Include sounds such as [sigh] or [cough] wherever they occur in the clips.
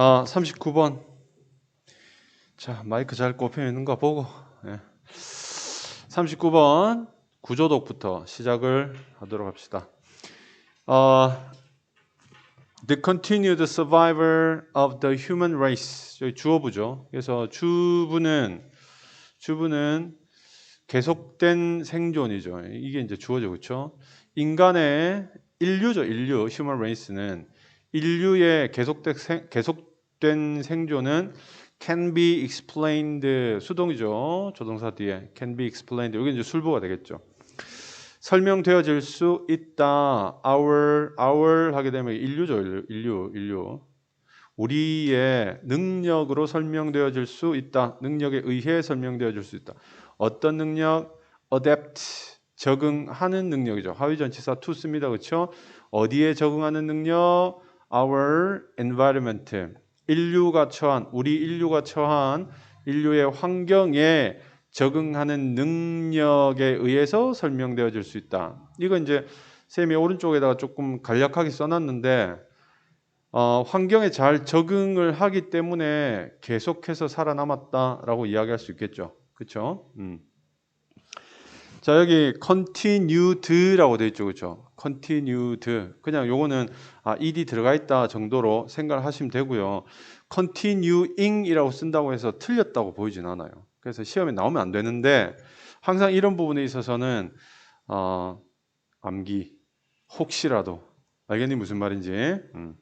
아, 39번. 자, 마이크 잘 꼽혀 있는 거 보고. 예. 39번 구조독부터 시작을 하도록 합시다. 어, the continued survivor of the human race. 여기 주어부죠. 그래서 주부는 주부는 계속된 생존이죠. 이게 이제 주어죠, 그렇죠? 인간의 인류죠, 인류. human race는 인류의 계속된, 생, 계속 된 생존은 can be explained 수동이죠. 조동사 뒤에 can be explained 여기 이제 술부가 되겠죠. 설명되어질 수 있다. our our 하게 되면 인류죠. 인류 인류, 인류. 우리의 능력으로 설명되어질 수 있다. 능력에 의해 설명되어질 수 있다. 어떤 능력? adapt 적응하는 능력이죠. 하위 전치사 to 씁니다. 그렇죠? 어디에 적응하는 능력? our environment. 인류가 처한 우리 인류가 처한 인류의 환경에 적응하는 능력에 의해서 설명되어질 수 있다. 이건 이제 쌤이 오른쪽에다가 조금 간략하게 써놨는데 어, 환경에 잘 적응을 하기 때문에 계속해서 살아남았다라고 이야기할 수 있겠죠. 그렇죠? 음. 자 여기 continued라고 되어 있죠, 그렇죠? Continued 그냥 요거는 아, ed 들어가 있다 정도로 생각을 하시면 되고요. continuing이라고 쓴다고 해서 틀렸다고 보이진 않아요. 그래서 시험에 나오면 안 되는데 항상 이런 부분에 있어서는 어, 암기 혹시라도 알겠니 무슨 말인지. 음.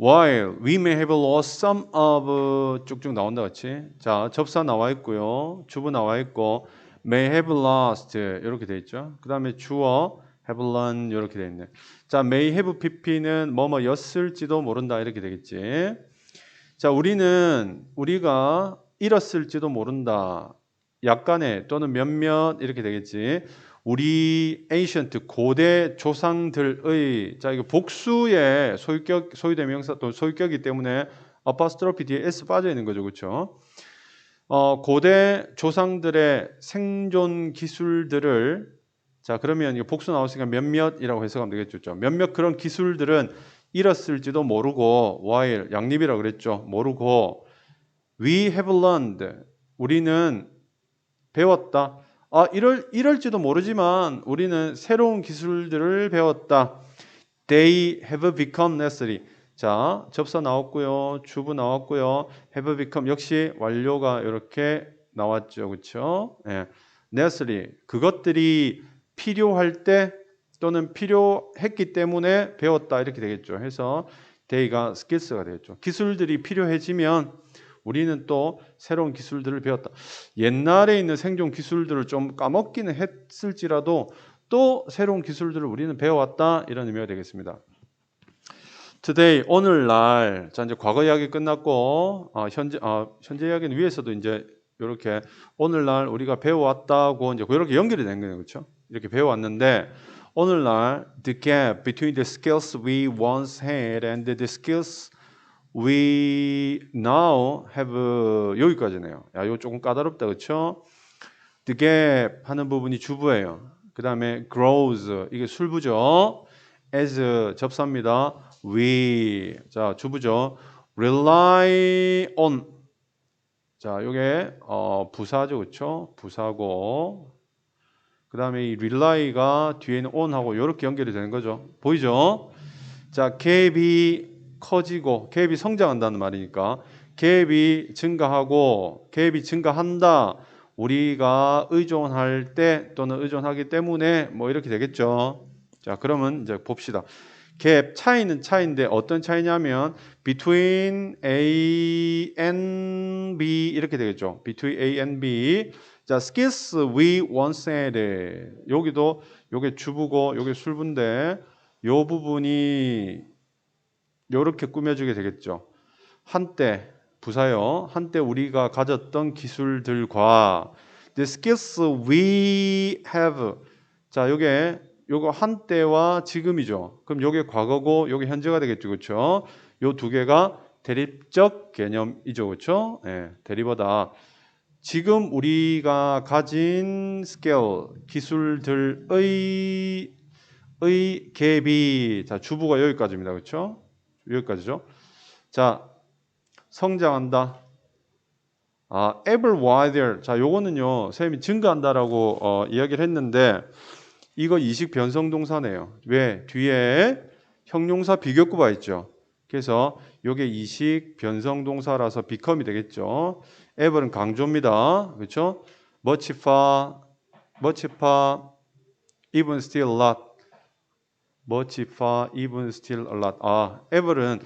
While we may have lost some of 쭉쭉 나온다 같이 자 접사 나와 있고요 주부 나와 있고 may have lost 이렇게 돼 있죠 그 다음에 주어 have learned 이렇게 돼 있네 자 may have pp는 뭐뭐였을지도 모른다 이렇게 되겠지. 자 우리는 우리가 잃었을지도 모른다. 약간의 또는 몇몇 이렇게 되겠지. 우리 ancient 고대 조상들의 자 이거 복수의 소유격 소유 대명사 또 소유격이기 때문에 apostrophe 뒤에 s 빠져 있는 거죠, 그렇죠? 어, 고대 조상들의 생존 기술들을 자 그러면 복수 나왔으니까 몇몇이라고 해석하면 되겠죠. 몇몇 그런 기술들은 잃었을지도 모르고 while 양립이라고 그랬죠. 모르고 we have learned 우리는 배웠다. 아, 이럴, 이럴지도 모르지만 우리는 새로운 기술들을 배웠다. They have become necessary. 자, 접사 나왔고요. 주부 나왔고요. have become 역시 완료가 이렇게 나왔죠. 그렇죠? 예. necessary. 그것들이 필요할 때 또는 필요했기 때문에 배웠다 이렇게 되겠죠. 해서 they가 skills가 되겠죠. 기술들이 필요해지면 우리는 또 새로운 기술들을 배웠다. 옛날에 있는 생존 기술들을 좀 까먹기는 했을지라도 또 새로운 기술들을 우리는 배워왔다 이런 의미가 되겠습니다. Today 오늘날 자 이제 과거 이야기 끝났고 어, 현재 어, 현재 이야기는 위에서도 이제 이렇게 오늘날 우리가 배워왔다고 이제 이렇게 연결이 된 거예요, 그렇죠? 이렇게 배워왔는데 오늘날 the gap between the skills we once had and the skills we now have 여기까지네요. 야, 이거 조금 까다롭다, 그렇죠? The gap 하는 부분이 주부예요. 그 다음에 grows 이게 술부죠. as 접사입니다. we 자 주부죠. rely on 자 요게 어, 부사죠, 그렇죠? 부사고 그 다음에 이 rely가 뒤에는 on하고 이렇게 연결이 되는 거죠. 보이죠? 자 갭이 커지고 갭이 성장한다는 말이니까 갭이 증가하고 갭이 증가한다. 우리가 의존할 때 또는 의존하기 때문에 뭐 이렇게 되겠죠. 자, 그러면 이제 봅시다. 갭 차이는 차이인데 어떤 차이냐면 between A and B 이렇게 되겠죠. between A and B. 자, skills we once had. 여기도 요게 주부고 요게 술부인데 요 부분이 이렇게 꾸며주게 되겠죠. 한때 부사요. 한때 우리가 가졌던 기술들과 the skills we have. 자, 요게 요거 한때와 지금이죠. 그럼 요게 과거고 요게 현재가 되겠죠. 그렇죠? 요 두 개가 대립적 개념이죠. 그렇죠? 예, 대립어다. 지금 우리가 가진 스케일 기술들의 의 갭이 자, 주부가 여기까지입니다. 그렇죠? 여기까지죠. 자, 성장한다. 아, ever wider. 자, 요거는요. 선생님이 증가한다라고 어, 이야기를 했는데 이거 이식 변성 동사네요. 왜? 뒤에 형용사 비교구가 있죠. 그래서 요게 이식 변성 동사라서 become이 되겠죠. Ever은 강조입니다. 그렇죠? much far, much far, even still a lot. much far, even still a lot. 아, ever은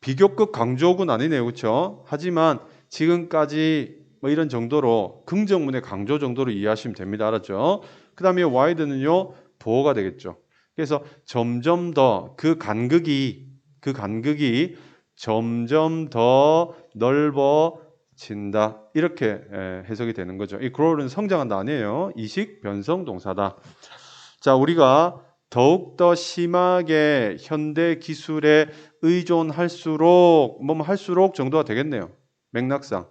비교급 강조군 아니네요. 그렇죠? 하지만 지금까지 뭐 이런 정도로 긍정문의 강조 정도로 이해하시면 됩니다. 알았죠? 그다음에 wide는요. 보호가 되겠죠. 그래서 점점 더 그 간극이 그 간극이 점점 더 넓어 진다. 이렇게 에, 해석이 되는 거죠. 이 grow는 성장한다 아니에요. 이식 변성 동사다. 자, 우리가 더욱 더 심하게 현대 기술에 의존할수록 뭐 할수록 정도가 되겠네요. 맥락상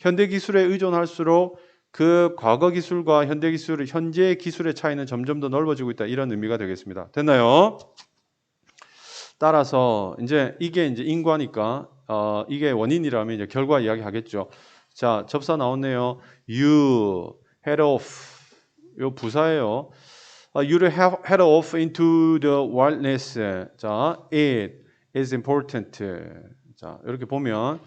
현대 기술에 의존할수록 그 과거 기술과 현대 기술, 현재 기술의 차이는 점점 더 넓어지고 있다 이런 의미가 되겠습니다. 됐나요? 따라서 이제 이게 이제 인과니까 어, 이게 원인이라면 이제 결과 이야기 하겠죠. 자 접사 나왔네요. You head off 요 부사예요. 어, you를 have- head off into the wilderness. 자 it is important. 자 이렇게 보면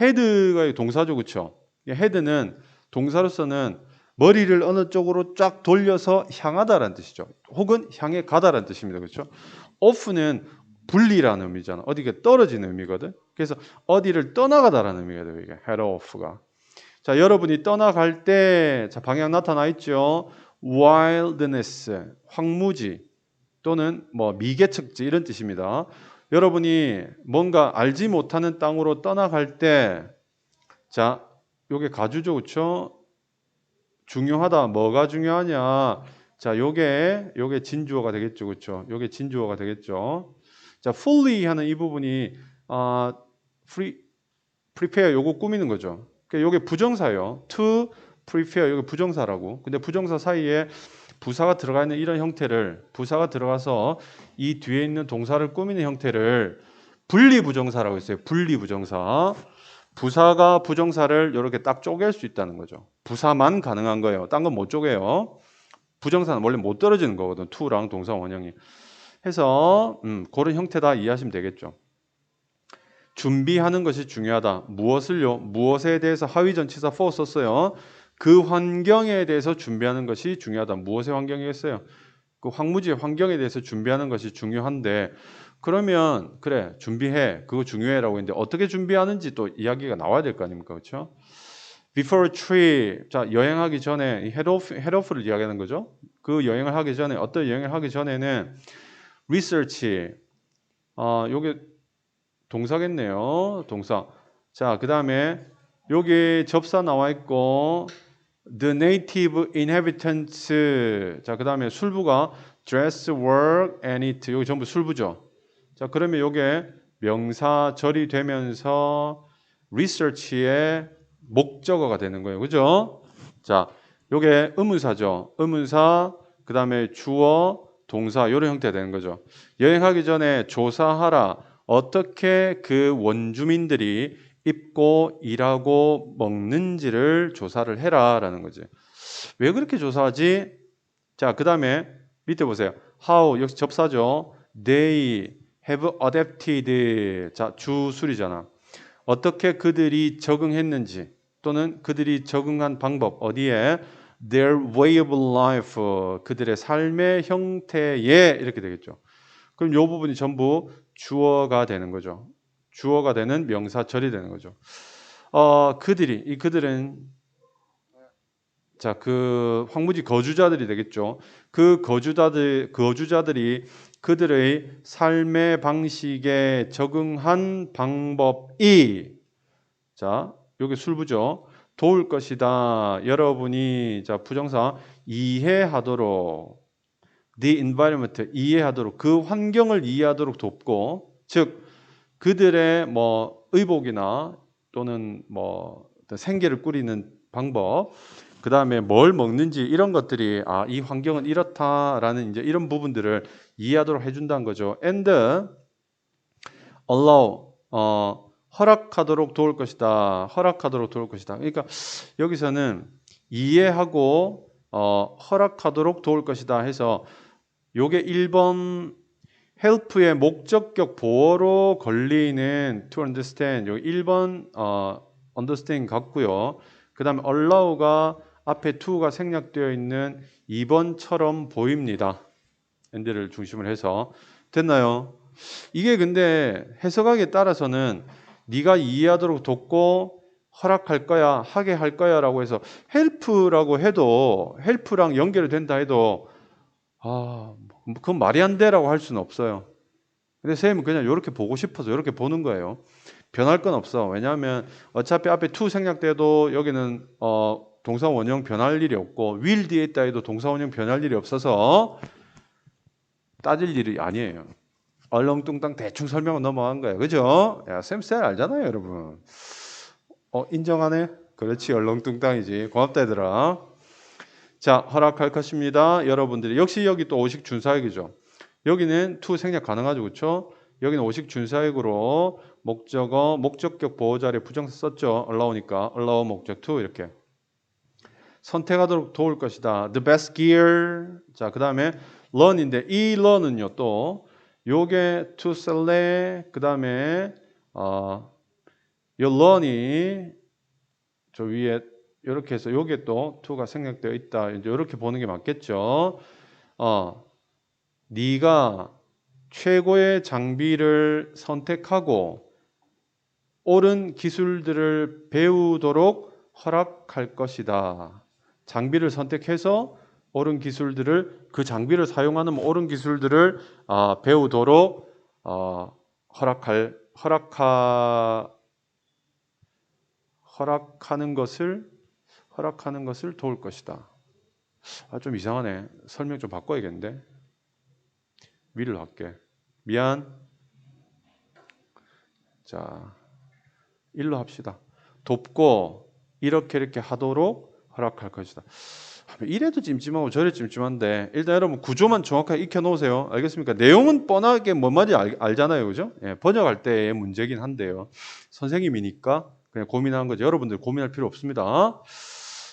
헤드가 동사죠, 그렇죠? 헤드는 동사로서는 머리를 어느 쪽으로 쫙 돌려서 향하다라는 뜻이죠. 혹은 향해 가다라는 뜻입니다, 그렇죠? off는 분리라는 의미잖아. 어디가 떨어지는 의미거든. 그래서 어디를 떠나가다라는 의미가 돼요, 이게 off가. 자, 여러분이 떠나갈 때, 자, 방향 나타나 있죠. wilderness, 황무지 또는 뭐 미개척지 이런 뜻입니다. 여러분이 뭔가 알지 못하는 땅으로 떠나갈 때, 자, 요게 가주죠, 그렇죠? 중요하다. 뭐가 중요하냐? 자, 요게 요게 진주어가 되겠죠, 그렇죠? 요게 진주어가 되겠죠. 자, fully 하는 이 부분이 아, free, prepare 요거 꾸미는 거죠. 그러니까 요게 부정사예요. to prepare 요게 부정사라고. 근데 부정사 사이에 부사가 들어가 있는 이런 형태를 부사가 들어가서 이 뒤에 있는 동사를 꾸미는 형태를 분리 부정사라고 했어요. 분리 부정사. 부사가 부정사를 이렇게 딱 쪼갤 수 있다는 거죠. 부사만 가능한 거예요. 딴 건 못 쪼개요. 부정사는 원래 못 떨어지는 거거든. to랑 동사 원형이. 해서 음, 그런 형태다 이해하시면 되겠죠. 준비하는 것이 중요하다. 무엇을요? 무엇에 대해서 하위 전치사 for 썼어요. 그 환경에 대해서 준비하는 것이 중요하다. 무엇의 환경이겠어요? 그 황무지의 환경에 대해서 준비하는 것이 중요한데 그러면 그래 준비해 그거 중요해라고 했는데 어떻게 준비하는지 또 이야기가 나와야 될 거 아닙니까 그렇죠? Before a trip 자 여행하기 전에 head off를 이야기하는 거죠. 그 여행을 하기 전에 어떤 여행을 하기 전에는 research 어 요게 동사겠네요. 동사. 자, 그 다음에 여기 접사 나와 있고 the native inhabitants 자, 그 다음에 술부가 dress, work and eat 여기 전부 술부죠. 자, 그러면 요게 명사절이 되면서 research의 목적어가 되는 거예요. 그죠? 자, 요게 의문사죠. 의문사 그 다음에 주어 동사 이런 형태가 되는 거죠. 여행하기 전에 조사하라. 어떻게 그 원주민들이 입고 일하고 먹는지를 조사를 해라라는 거지. 왜 그렇게 조사하지? 자, 그다음에 밑에 보세요. How 역시 접사죠. They have adapted. 자, 주술이잖아. 어떻게 그들이 적응했는지 또는 그들이 적응한 방법 어디에 their way of life 그들의 삶의 형태에 이렇게 되겠죠. 그럼 이 부분이 전부 주어가 되는 거죠. 주어가 되는 명사절이 되는 거죠. 어, 그들이 이 그들은 자, 그 황무지 거주자들이 되겠죠. 그 거주자들 거주자들이 그들의 삶의 방식에 적응한 방법이 자, 요게 술부죠. 도울 것이다. 여러분이 자, 부정사 이해하도록 the environment 이해하도록 그 환경을 이해하도록 돕고 즉 그들의 뭐 의복이나 또는 뭐 생계를 꾸리는 방법 그 다음에 뭘 먹는지 이런 것들이 아 이 환경은 이렇다라는 이제 이런 부분들을 이해하도록 해준다는 거죠. And allow 어, 허락하도록 도울 것이다. 허락하도록 도울 것이다. 그러니까 여기서는 이해하고 어, 허락하도록 도울 것이다 해서 요게 1번 help의 목적격 보어로 걸리는 to understand 요 1번 어, understand 같고요. 그다음에 allow가 앞에 to가 생략되어 있는 2번처럼 보입니다. 엔드를 중심으로 해서 됐나요? 이게 근데 해석하기에 따라서는 네가 이해하도록 돕고 허락할 거야, 하게 할 거야라고 해서 헬프라고 해도 헬프랑 연결이 된다 해도 아, 그건 말이 안 돼라고 할 수는 없어요. 근데 선생님은 그냥 이렇게 보고 싶어서 이렇게 보는 거예요. 변할 건 없어. 왜냐하면 어차피 앞에 to 생략돼도 여기는 어, 동사 원형 변할 일이 없고 will 뒤에 있다 해도 동사 원형 변할 일이 없어서 따질 일이 아니에요. 얼렁뚱땅 대충 설명은 넘어간 거예요. 그죠? 야, 쌤쌤 알잖아요, 여러분. 어, 인정하네? 그렇지, 얼렁뚱땅이지. 고맙다, 얘들아. 자, 허락할 것입니다. 여러분들이. 역시 여기 또 오식 준사역이죠. 여기는 to 생략 가능하죠. 그렇죠? 여기는 오식 준사역으로 목적어, 목적격 보호 자리에 부정사 썼죠. allow니까. allow 목적 to 이렇게. 선택하도록 도울 것이다. The best gear. 자, 그 다음에 learn인데 이 learn은요 또 요게 to select 그 다음에 어, 요 learn이 저 위에 이렇게 해서 요게 또 to가 생략되어 있다. 이제 이렇게 보는 게 맞겠죠. 어, 네가 최고의 장비를 선택하고 옳은 기술들을 배우도록 허락할 것이다. 장비를 선택해서 옳은 기술들을 그 장비를 사용하는 옳은 기술들을 아, 배우도록 어, 허락할 허락하 허락하는 것을 허락하는 것을 도울 것이다. 아, 좀 이상하네. 설명 좀 바꿔야겠는데. 위를 할게. 미안. 자, 일로 합시다. 돕고 이렇게 이렇게 하도록 허락할 것이다. 이래도 찜찜하고 저래 찜찜한데 일단 여러분 구조만 정확하게 익혀 놓으세요. 알겠습니까? 내용은 뻔하게 뭔 말인지 알, 알잖아요. 그죠? 예, 번역할 때의 문제긴 한데요. 선생님이니까 그냥 고민하는 거죠. 여러분들 고민할 필요 없습니다.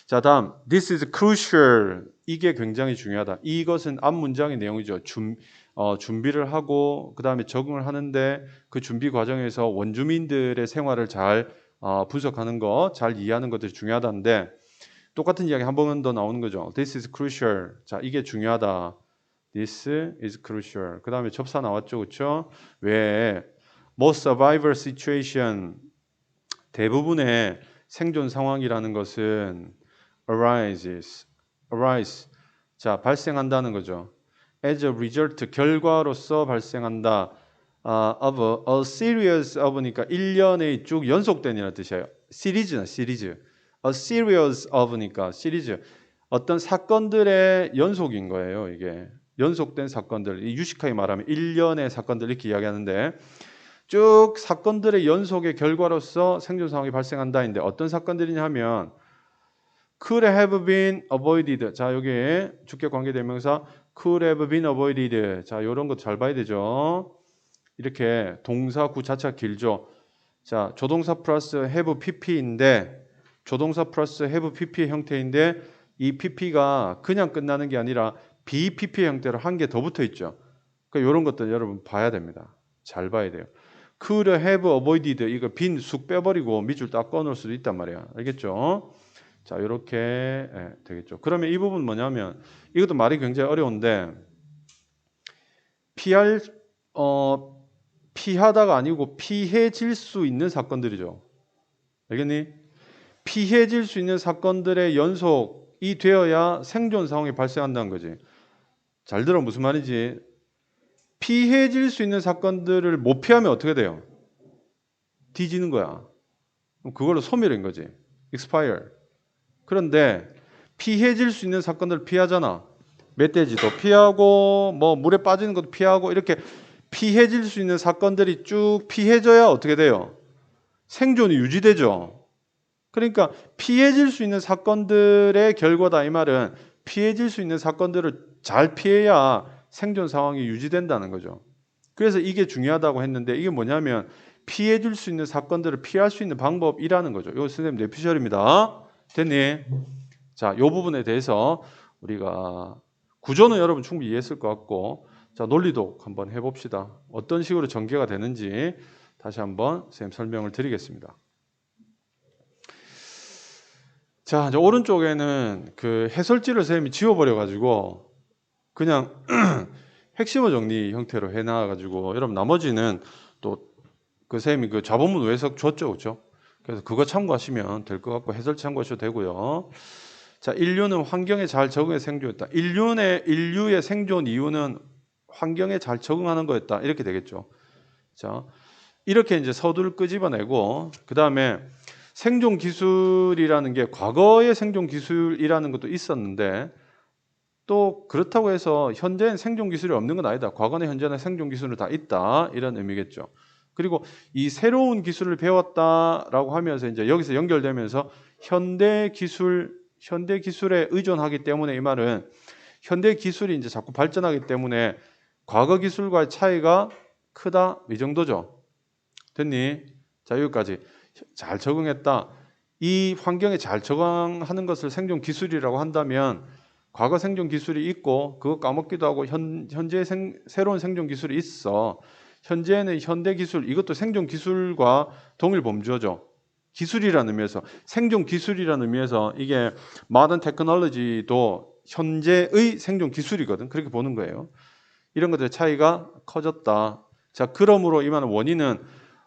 자, 다음 this is crucial. 이게 굉장히 중요하다. 이것은 앞 문장의 내용이죠. 준, 어, 준비를 하고 그 다음에 적응을 하는데 그 준비 과정에서 원주민들의 생활을 잘 어, 분석하는 거, 잘 이해하는 것들이 중요하다는데 똑같은 이야기 한 번 더 나오는 거죠. This is crucial. 자, 이게 중요하다. This is crucial. 그 다음에 접사 나왔죠, 그렇죠? 왜 most survivor situation 대부분의 생존 상황이라는 것은 arises, arise. 자, 발생한다는 거죠. as a result 결과로서 발생한다. 아, of a, a series of니까 1년에 쭉 연속된이라는 뜻이에요. 시리즈나 시리즈. A series of니까 시리즈. 어떤 사건들의 연속인 거예요, 이게. 연속된 사건들. 이 유식하게 말하면 1년의 사건들 이렇게 이야기하는데 쭉 사건들의 연속의 결과로서 생존 상황이 발생한다인데 어떤 사건들이냐 하면 could have been avoided. 자, 여기 주격 관계 대명사 could have been avoided. 자, 이런 것 잘 봐야 되죠. 이렇게 동사 구 자체가 길죠. 자, 조동사 플러스 have pp인데 조동사 플러스 have pp의 형태인데 이 pp가 그냥 끝나는 게 아니라 bpp의 형태로 한 개 더 붙어 있죠. 그러니까 이런 것들 여러분 봐야 됩니다. 잘 봐야 돼요. could have avoided 이거 빈 쑥 빼버리고 밑줄 딱 꺼놓을 수도 있단 말이야. 알겠죠? 자, 이렇게 예, 되겠죠. 그러면 이 부분 뭐냐면 이것도 말이 굉장히 어려운데 피할 어 피하다가 아니고 피해질 수 있는 사건들이죠. 알겠니? 피해질 수 있는 사건들의 연속이 되어야 생존 상황이 발생한다는 거지. 잘 들어 무슨 말인지 피해질 수 있는 사건들을 못 피하면 어떻게 돼요? 뒤지는 거야. 그걸로 소멸인 거지. expire. 그런데 피해질 수 있는 사건들을 피하잖아. 멧돼지도 피하고 뭐 물에 빠지는 것도 피하고 이렇게 피해질 수 있는 사건들이 쭉 피해져야 어떻게 돼요? 생존이 유지되죠. 그러니까 피해질 수 있는 사건들의 결과다 이 말은 피해질 수 있는 사건들을 잘 피해야 생존 상황이 유지된다는 거죠. 그래서 이게 중요하다고 했는데 이게 뭐냐면 피해 줄 수 있는 사건들을 피할 수 있는 방법이라는 거죠. 이거 선생님 내피셜입니다. 됐니? 자, 이 부분에 대해서 우리가 구조는 여러분 충분히 이해했을 것 같고 자, 논리도 한번 해 봅시다. 어떤 식으로 전개가 되는지 다시 한번 선생님 설명을 드리겠습니다. 자, 이제 오른쪽에는 그 해설지를 선생님이 지워버려 가지고 그냥 [clears throat] 핵심어 정리 형태로 해놔 가지고 여러분 나머지는 또그 선생님이 그 자본문 외석 줬죠, 그렇죠? 그래서 그거 참고하시면 될 것 같고 해설 참고하셔도 되고요. 자, 인류는 환경에 잘 적응해 생존했다. 인류의 인류의 생존 이유는 환경에 잘 적응하는 거였다. 이렇게 되겠죠. 자, 이렇게 이제 서두를 끄집어내고 그 다음에 생존 기술이라는 게 과거의 생존 기술이라는 것도 있었는데 또 그렇다고 해서 현재는 생존 기술이 없는 건 아니다. 과거나 현재나 생존 기술은 다 있다. 이런 의미겠죠. 그리고 이 새로운 기술을 배웠다라고 하면서 이제 여기서 연결되면서 현대 기술 현대 기술에 의존하기 때문에 이 말은 현대 기술이 이제 자꾸 발전하기 때문에 과거 기술과의 차이가 크다 이 정도죠. 됐니? 자 여기까지 잘 적응했다. 이 환경에 잘 적응하는 것을 생존 기술이라고 한다면 과거 생존 기술이 있고 그거 까먹기도 하고 현, 현재 생, 새로운 생존 기술이 있어. 현재는 현대 기술 이것도 생존 기술과 동일 범주죠. 기술이라는 의미에서 생존 기술이라는 의미에서 이게 마든 테크놀로지도 현재의 생존 기술이거든. 그렇게 보는 거예요. 이런 것들의 차이가 커졌다. 자, 그러므로 이 말은 원인은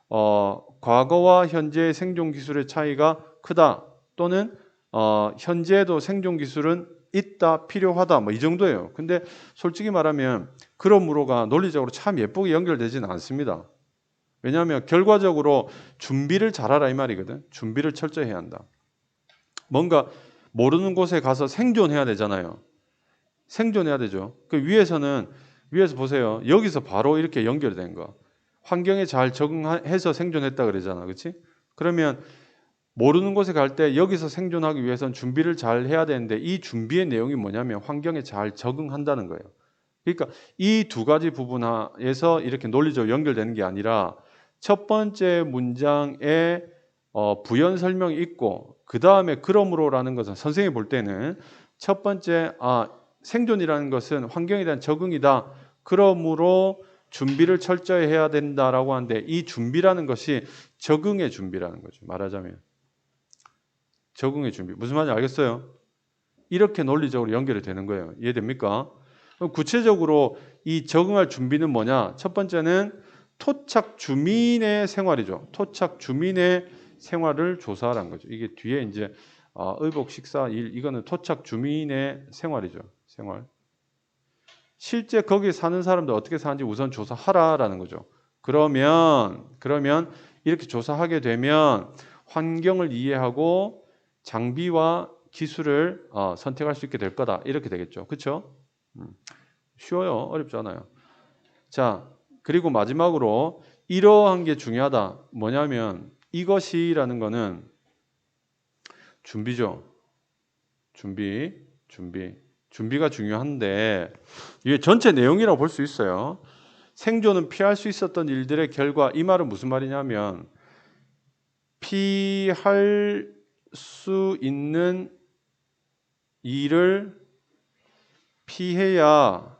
어, 과거와 현재의 생존 기술의 차이가 크다. 또는 어, 현재도 생존 기술은 있다, 필요하다, 뭐 이 정도예요. 근데 솔직히 말하면 그러므로가 논리적으로 참 예쁘게 연결되지는 않습니다. 왜냐하면 결과적으로 준비를 잘하라 이 말이거든. 준비를 철저히 해야 한다. 뭔가 모르는 곳에 가서 생존해야 되잖아요. 생존해야 되죠. 그 위에서는 위에서 보세요. 여기서 바로 이렇게 연결된 거. 환경에 잘 적응해서 생존했다 그러잖아. 그렇지? 그러면 모르는 곳에 갈 때 여기서 생존하기 위해서는 준비를 잘 해야 되는데 이 준비의 내용이 뭐냐면 환경에 잘 적응한다는 거예요. 그러니까 이 두 가지 부분에서 이렇게 논리적으로 연결되는 게 아니라 첫 번째 문장에 어, 부연 설명이 있고 그 다음에 그러므로라는 것은 선생님이 볼 때는 첫 번째 아 생존이라는 것은 환경에 대한 적응이다. 그러므로 준비를 철저히 해야 된다라고 하는데 이 준비라는 것이 적응의 준비라는 거죠. 말하자면 적응의 준비 무슨 말인지 알겠어요? 이렇게 논리적으로 연결이 되는 거예요. 이해됩니까? 구체적으로 이 적응할 준비는 뭐냐? 첫 번째는 토착 주민의 생활이죠. 토착 주민의 생활을 조사하라는 거죠. 이게 뒤에 이제 어, 의복 식사 일 이거는 토착 주민의 생활이죠. 생활. 실제 거기 사는 사람들 어떻게 사는지 우선 조사하라라는 거죠. 그러면 그러면 이렇게 조사하게 되면 환경을 이해하고 장비와 기술을 어, 선택할 수 있게 될 거다. 이렇게 되겠죠. 그렇죠? 음, 쉬워요. 어렵지 않아요. 자, 그리고 마지막으로 이러한 게 중요하다. 뭐냐면 이것이라는 거는 준비죠. 준비, 준비. 준비가 중요한데 이게 전체 내용이라고 볼 수 있어요. 생존은 피할 수 있었던 일들의 결과 이 말은 무슨 말이냐면 피할 수 있는 일을 피해야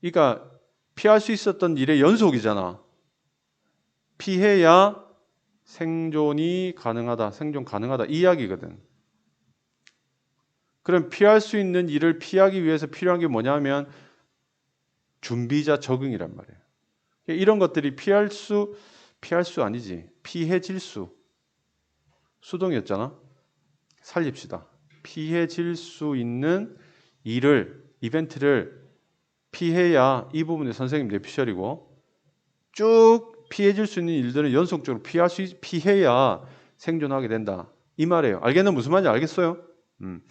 그러니까 피할 수 있었던 일의 연속이잖아. 피해야 생존이 가능하다, 생존 가능하다 이 이야기거든. 그럼 피할 수 있는 일을 피하기 위해서 필요한 게 뭐냐면 준비자 적응이란 말이에요. 이런 것들이 피할 수 피할 수 아니지 피해질 수 수동이었잖아. 살립시다. 피해질 수 있는 일을 이벤트를 피해야 이 부분에 선생님 내피셜이고 쭉 피해질 수 있는 일들은 연속적으로 피할 수 있, 피해야 생존하게 된다. 이 말이에요. 알겠는 무슨 말인지 알겠어요? 음.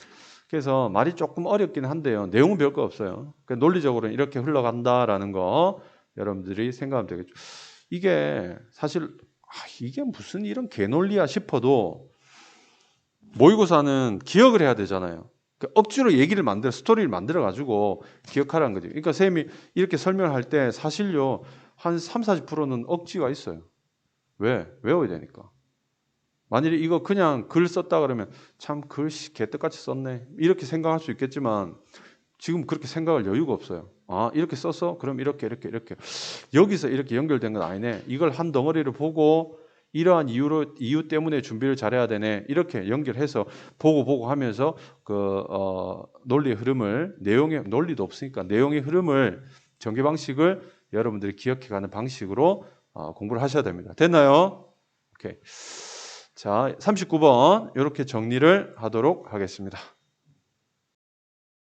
그래서 말이 조금 어렵긴 한데요. 내용은 별거 없어요. 그러니까 논리적으로는 이렇게 흘러간다라는 거 여러분들이 생각하면 되겠죠. 이게 사실 아, 이게 무슨 이런 개논리야 싶어도 모의고사는 기억을 해야 되잖아요. 그러니까 억지로 얘기를 만들어 스토리를 만들어 가지고 기억하라는 거죠. 그러니까 쌤이 이렇게 설명할 때 사실요 한 3, 40%는 억지가 있어요. 왜? 외워야 되니까. 만일에 이거 그냥 글 썼다 그러면 참 글씨 개떡같이 썼네. 이렇게 생각할 수 있겠지만 지금 그렇게 생각할 여유가 없어요. 아, 이렇게 썼어? 그럼 이렇게 이렇게 이렇게 여기서 이렇게 연결된 건 아니네. 이걸 한 덩어리를 보고 이러한 이유로 이유 때문에 준비를 잘해야 되네. 이렇게 연결해서 보고 보고 하면서 그 어, 논리의 흐름을 내용의 논리도 없으니까 내용의 흐름을 전개 방식을 여러분들이 기억해 가는 방식으로 어, 공부를 하셔야 됩니다. 됐나요? 오케이. 자, 39번 이렇게 정리를 하도록 하겠습니다.